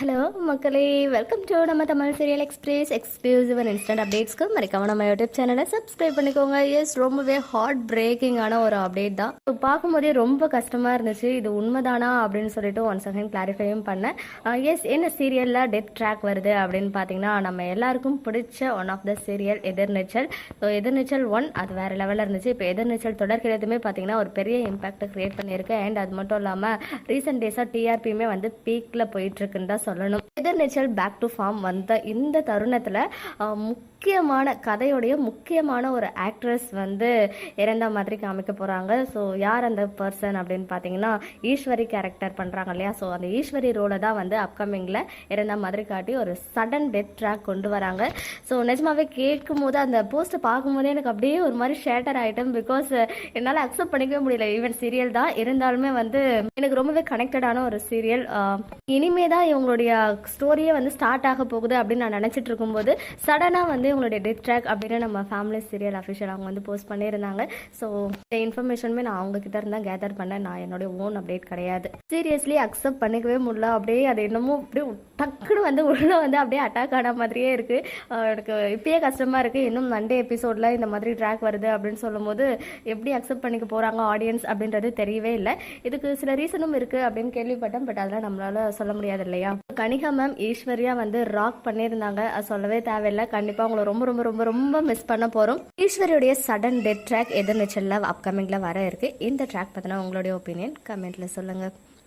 Hello மக்களே. Welcome to நம்ம Tamil serial express exclusive and instant அப்டேட்ஸ்க்கு மறக்காம நம்ம யூடியூப் சேனலை சப்ஸ்கிரைப் பண்ணிக்கோங்க. எஸ் ரொம்பவே ஹார்ட் பிரேக்கிங்கான ஒரு அப்டேட் தான். இப்போ பார்க்கும்போதே ரொம்ப கஷ்டமாக இருந்துச்சு. இது உண்மைதானா அப்படின்னு சொல்லிட்டு ஒன் செகண்ட் கிளாரிஃபையும் பண்ணேன். Uh, எஸ் என்ன சீரியலில் டெத் ட்ராக் வருது அப்படின்னு பார்த்தீங்கன்னா நம்ம எல்லாருக்கும் பிடிச்ச one of the serial Ethirneechal. So Ethirneechal one அது வேறு லெவலில் இருந்துச்சு. இப்போ எதிர்நீச்சல் தொடர்கிறதுமே பார்த்தீங்கன்னா ஒரு பெரிய இம்பாக்டை கிரியேட் பண்ணியிருக்கு. அண்ட் அது மட்டும் இல்லாமல் ரீசெண்ட் டேஸாக டிஆர்பியுமே வந்து பீக்கில் போயிட்டுருக்குன்னு தான் சொல்லணும் Ethirneechal back to form வந்த இந்த தருணத்தில் முக்கியமான கதையுடைய முக்கியமான ஒரு ஆக்ட்ரஸ் வந்து இறந்த மாதிரி காமிக்க போகிறாங்க ஸோ யார் அந்த பர்சன் அப்படின்னு பார்த்தீங்கன்னா ஈஸ்வரி கேரக்டர் பண்ணுறாங்க இல்லையா? ஸோ அந்த ஈஸ்வரி ரோலை தான் வந்து அப்கமிங்கில் இறந்த மாதிரி காட்டி ஒரு சடன் டெத் ட்ராக் கொண்டு வராங்க. ஸோ நிஜமாவே கேட்கும் போது அந்த போஸ்ட்டை பார்க்கும்போதே எனக்கு அப்படியே ஒரு மாதிரி ஷேட்டர் ஆகிட்டோம் பிகாஸ் என்னால் அக்செப்ட் பண்ணிக்கவே முடியல. ஈவன் சீரியல் தான். இருந்தாலுமே வந்து எனக்கு ரொம்பவே கனெக்டடான ஒரு சீரியல் இனிமே தான் இவங்களுடைய ஸ்டோரியே வந்து ஸ்டார்ட் ஆக போகுது அப்படின்னு நான் நினச்சிட்டு இருக்கும்போது சடனாக வந்து இவங்களுடைய டெத் ட்ராக் அப்படின்னு நம்ம ஃபேமிலி சீரியல் அஃபிஷியல் அவங்க வந்து போஸ்ட் பண்ணியிருந்தாங்க. ஸோ இந்த இன்ஃபர்மேஷனுமே நான் அவங்க கிட்ட இருந்தால் கேதர் பண்ணேன். நான் என்னுடைய ஓன் அப்டேட் கிடையாது. சீரியஸ்லி அக்செப்ட் பண்ணிக்கவே முடியல. அப்படியே அது என்னமோ அப்படியே டக்குன்னு வந்து உள்ள வந்து அப்படியே அட்டாக் ஆன மாதிரியே இருக்குது எனக்கு இப்பயே கஷ்டமாக இருக்குது இன்னும் மண்டே எபிசோடில் இந்த மாதிரி ட்ராக் வருது அப்படின்னு சொல்லும்போது எப்படி அக்செப்ட் பண்ணிக்க போகிறாங்க ஆடியன்ஸ் அப்படின்றது தெரியவே இல்லை. இதுக்கு சில ரீசனும் இருக்குது அப்படின்னு கேள்விப்பட்டேன். பட் அதெல்லாம் நம்மளால் சொல்ல முடியாது இல்லையா? கனிகா மேம் ஈஸ்வர்யா வந்து ராக் பண்ணியிருந்தாங்க. அது சொல்லவே தேவையில்லை. கண்டிப்பாக உங்களை ரொம்ப ரொம்ப ரொம்ப ரொம்ப மிஸ் பண்ண போகிறோம் ஈஸ்வரியுடைய சடன் டெட் ட்ராக் எதிர்நீச்சல்ல அப்கமிங்கில் வர இருக்குது இந்த ட்ராக் பற்றின உங்களுடைய ஒப்பீனியன் கமெண்ட்டில் சொல்லுங்கள்